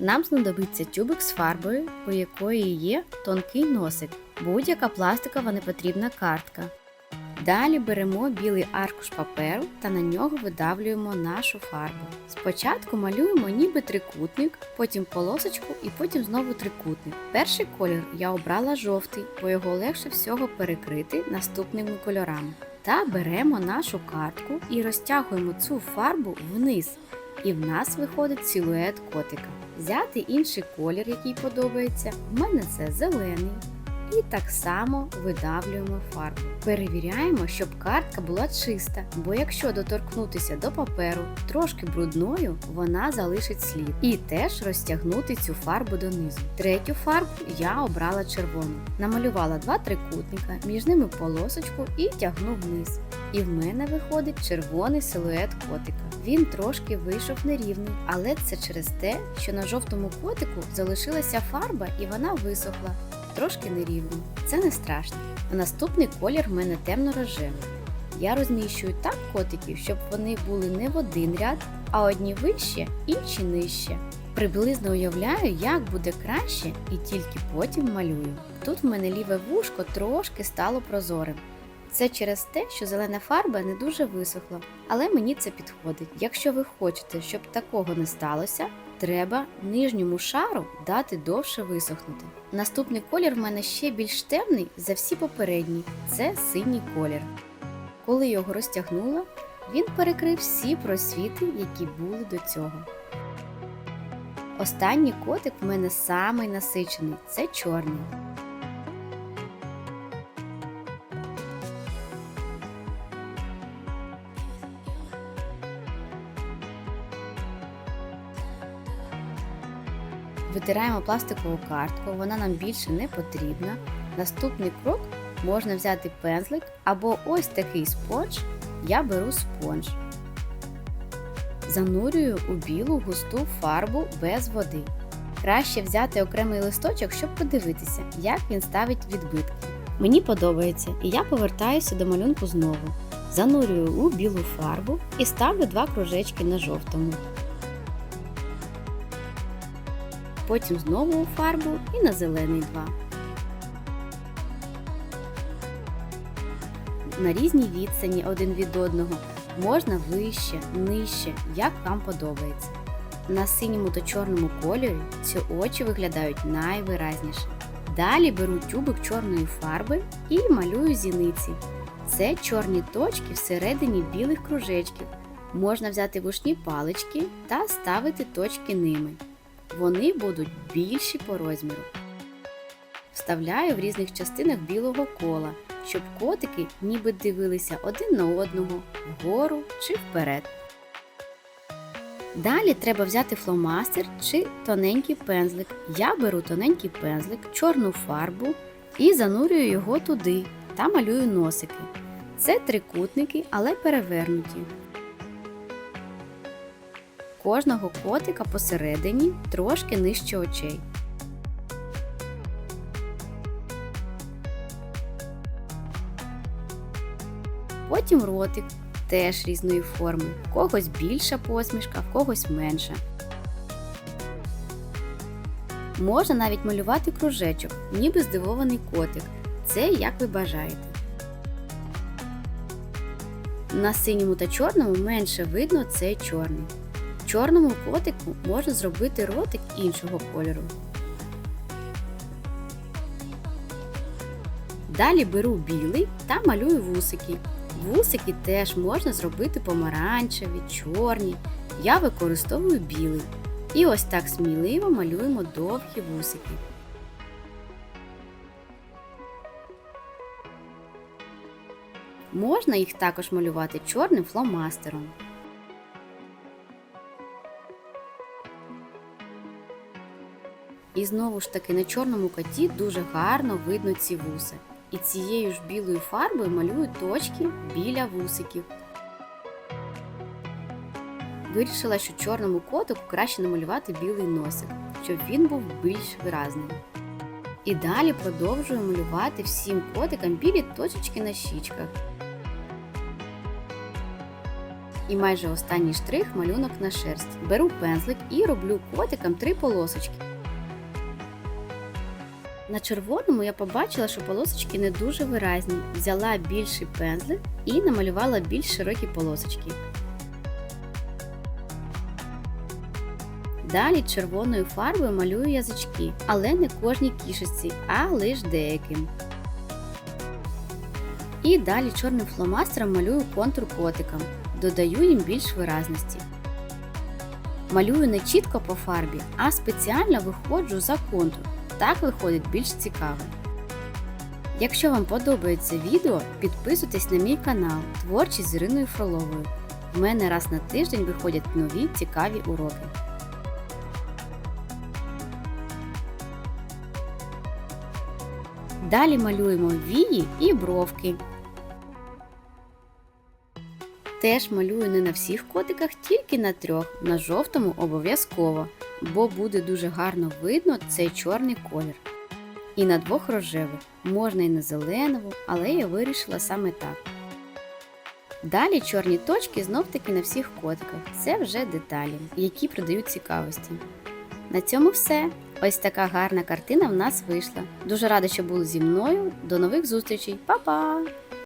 Нам знадобиться тюбик з фарбою, у якої є тонкий носик, будь-яка пластикова непотрібна картка. Далі беремо білий аркуш паперу та на нього видавлюємо нашу фарбу. Спочатку малюємо ніби трикутник, потім полосочку і потім знову трикутник. Перший колір я обрала жовтий, бо його легше всього перекрити наступними кольорами. Та беремо нашу картку і розтягуємо цю фарбу вниз. І в нас виходить силует котика. Взяти інший колір, який подобається. В мене це зелений. І так само видавлюємо фарбу. Перевіряємо, щоб картка була чиста, бо якщо доторкнутися до паперу трошки брудною, вона залишить слід. І теж розтягнути цю фарбу донизу. Третю фарбу я обрала червону. Намалювала два трикутника, між ними полосочку і тягну вниз. І в мене виходить червоний силует котика. Він трошки вийшов нерівний, але це через те, що на жовтому котику залишилася фарба і вона висохла трошки нерівно. Це не страшно. А наступний колір в мене темно-рожевий. Я розміщую так котиків, щоб вони були не в один ряд, а одні вище, інші нижче. Приблизно уявляю, як буде краще, і тільки потім малюю. Тут в мене ліве вушко трошки стало прозорим. Це через те, що зелена фарба не дуже висохла, але мені це підходить. Якщо ви хочете, щоб такого не сталося, треба нижньому шару дати довше висохнути. Наступний колір в мене ще більш темний за всі попередні це синій колір. Коли його розтягнула, він перекрив всі просвіти, які були до цього. Останній котик в мене самий насичений це чорний. Витираємо пластикову картку, вона нам більше не потрібна. Наступний крок можна взяти пензлик або ось такий спонж. Я беру спонж. Занурюю у білу густу фарбу без води. Краще взяти окремий листочок, щоб подивитися, як він ставить відбитки. Мені подобається, і я повертаюся до малюнку знову. Занурюю у білу фарбу і ставлю два кружечки на жовтому. Потім знову у фарбу і на зелений два. На різній відстані один від одного можна вище, нижче, як вам подобається. На синьому та чорному кольорі ці очі виглядають найвиразніше. Далі беру тюбик чорної фарби і малюю зіниці. Це чорні точки всередині білих кружечків. Можна взяти вушні палички та ставити точки ними. Вони будуть більші по розміру. Вставляю в різних частинах білого кола, щоб котики ніби дивилися один на одного, вгору чи вперед. Далі треба взяти фломастер чи тоненький пензлик. Я беру тоненький пензлик, чорну фарбу і занурюю його туди та малюю носики. Це трикутники, але перевернуті кожного котика посередині трошки нижче очей. Потім ротик теж різної форми. В когось більша посмішка, в когось менша. Можна навіть малювати кружечок, ніби здивований котик. Це як ви бажаєте. На синьому та чорному менше видно цей чорний. Чорному котику можна зробити ротик іншого кольору. Далі беру білий та малюю вусики. Вусики теж можна зробити помаранчеві, чорні. Я використовую білий. І ось так сміливо малюємо довгі вусики. Можна їх також малювати чорним фломастером. І знову ж таки на чорному коті дуже гарно видно ці вуси. І цією ж білою фарбою малюю точки біля вусиків. Вирішила, що чорному котику краще намалювати білий носик, щоб він був більш виразний. І далі продовжую малювати всім котикам білі точечки на щічках. І майже останній штрих малюнок на шерсть. Беру пензлик і роблю котикам три полосочки. На червоному я побачила, що полосочки не дуже виразні. Взяла більший пензлик і намалювала більш широкі полосочки. Далі червоною фарбою малюю язички, але не кожній кішечці, а лише деяким. І далі чорним фломастером малюю контур котикам, додаю їм більш виразності. Малюю не чітко по фарбі, а спеціально виходжу за контур. Так виходить більш цікаво. Якщо вам подобається відео, підписуйтесь на мій канал Творчість з Іриною Фроловою. У мене раз на тиждень виходять нові цікаві уроки. Далі малюємо вії і бровки. Теж малюю не на всіх котиках, тільки на трьох. На жовтому обов'язково, бо буде дуже гарно видно цей чорний колір. І на двох рожевих, можна і на зеленому, але я вирішила саме так. Далі чорні точки знов таки на всіх котиках. Це вже деталі, які придають цікавості. На цьому все. Ось така гарна картина в нас вийшла. Дуже рада, що були зі мною. До нових зустрічей. Па-па!